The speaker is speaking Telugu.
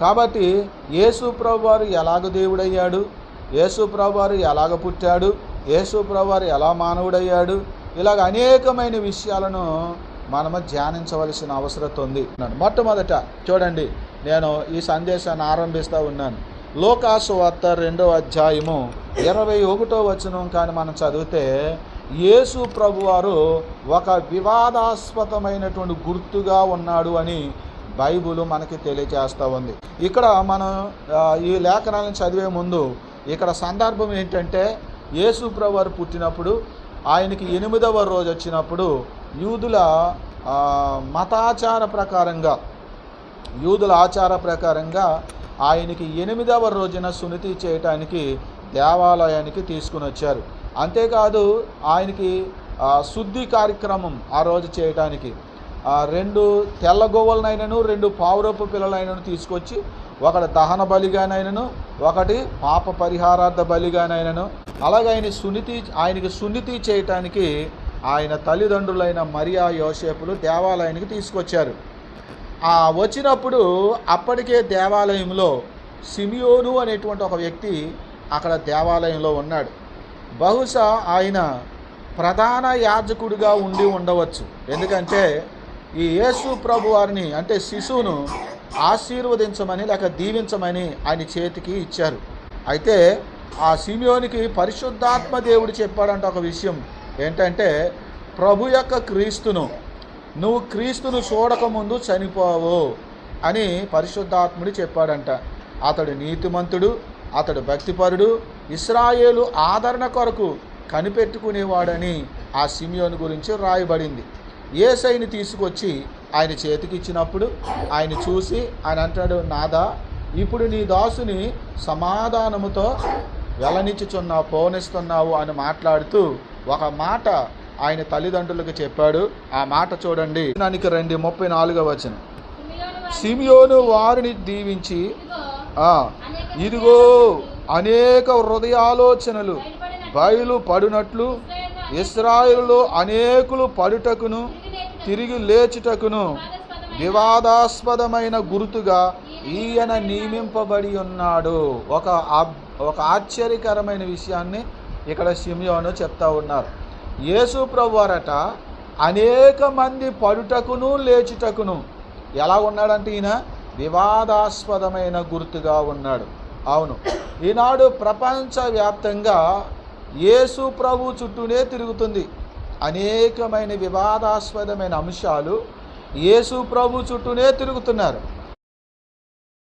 కాబట్టి యేసుప్రభు ప్రభువారు ఎలాగ దేవుడయ్యాడు? యేసుప్రభు వారు ఎలాగ పుట్టాడు? యేసుప్రభు వారు ఎలా మానవుడయ్యాడు? ఇలాగ అనేకమైన విషయాలను మనము ధ్యానించవలసిన అవసరం ఉంది మొట్టమొదట చూడండి నేను ఈ సందేశాన్ని ఆరంభిస్తూ ఉన్నాను. లోకాసు వార్త రెండో అధ్యాయము ఇరవై ఒకటో వచనం కానీ మనం చదివితే యేసు ప్రభువారు ఒక వివాదాస్పదమైనటువంటి గుర్తుగా ఉన్నాడు అని బైబుల్ మనకి తెలియజేస్తూ ఉంది. ఇక్కడ మనం ఈ లేఖనాలను చదివే ముందు ఇక్కడ సందర్భం ఏంటంటే యేసు ప్రభువారు పుట్టినప్పుడు ఆయనకి ఎనిమిదవ రోజు వచ్చినప్పుడు యూదుల మతాచార ప్రకారంగా యూదుల ఆచార ప్రకారంగా ఆయనకి ఎనిమిదవ రోజున సునితి చేయటానికి దేవాలయానికి తీసుకుని వచ్చారు. అంతేకాదు ఆయనకి శుద్ధి కార్యక్రమం ఆ రోజు చేయటానికి. రెండు తెల్ల గోవలనైనను రెండు పావురపు పిల్లలైనను తీసుకొచ్చి ఒకటి దహన బలిగానైనను ఒకటి పాప పరిహారార్థ బలిగానైనను. అలాగే ఆయన సున్నితి ఆయనకి సున్నితి చేయటానికి ఆయన తల్లిదండ్రులైన మరియా యోసేపులు దేవాలయానికి తీసుకొచ్చారు. ఆ వచ్చినప్పుడు అప్పటికే దేవాలయంలో సిమియోను అనేటువంటి ఒక వ్యక్తి అక్కడ దేవాలయంలో ఉన్నాడు. బహుశా ఆయన ప్రధాన యాజకుడిగా ఉండి ఉండవచ్చు. ఎందుకంటే ఈ యేసు ప్రభు వారిని అంటే శిశువును ఆశీర్వదించమని లేక దీవించమని ఆయన చేతికి ఇచ్చారు. అయితే ఆ సిమియోనికి పరిశుద్ధాత్మ దేవుడు చెప్పాడంట ఒక విషయం ఏంటంటే ప్రభు యొక్క క్రీస్తును నువ్వు క్రీస్తును చూడకముందు చనిపోవు అని పరిశుద్ధాత్ముడు చెప్పాడంట. అతడు నీతిమంతుడు అతడు భక్తిపరుడు ఇస్రాయేలు ఆదరణ కొరకు కనిపెట్టుకునేవాడని ఆ సిమియోను గురించి రాయబడింది. ఏసైని తీసుకొచ్చి ఆయన చేతికి ఇచ్చినప్పుడు ఆయన చూసి ఆయన అంటాడు నాదా ఇప్పుడు నీ దాసుని సమాధానముతో వెలనిచ్చుచున్నావు పోనిస్తున్నావు అని మాట్లాడుతూ ఒక మాట ఆయన తల్లిదండ్రులకు చెప్పాడు. ఆ మాట చూడండి. దానికి రెండు ముప్పై నాలుగో వచ్చిన సిమియోను వారిని దీవించి ఇదిగో అనేక హృదయాలోచనలు బయలు పడినట్లు ఇస్రాయిల్లో అనేకులు పడుటకును తిరిగి లేచుటకును వివాదాస్పదమైన గుర్తుగా ఈయన నియమింపబడి ఉన్నాడు. ఒక ఒక ఆశ్చర్యకరమైన విషయాన్ని ఇక్కడ సిమియోను చెప్తా ఉన్నారు. యేసు ప్రభువారట అనేక మంది పడుటకును లేచుటకును ఎలా ఉన్నాడంటే ఈయన వివాదాస్పదమైన గుర్తుగా ఉన్నాడు. అవును. ఈనాడు ప్రపంచవ్యాప్తంగా యేసు ప్రభు చుట్టూనే తిరుగుతుంది. అనేకమైన వివాదాస్పదమైన అంశాలు యేసు ప్రభు చుట్టూనే తిరుగుతున్నారు.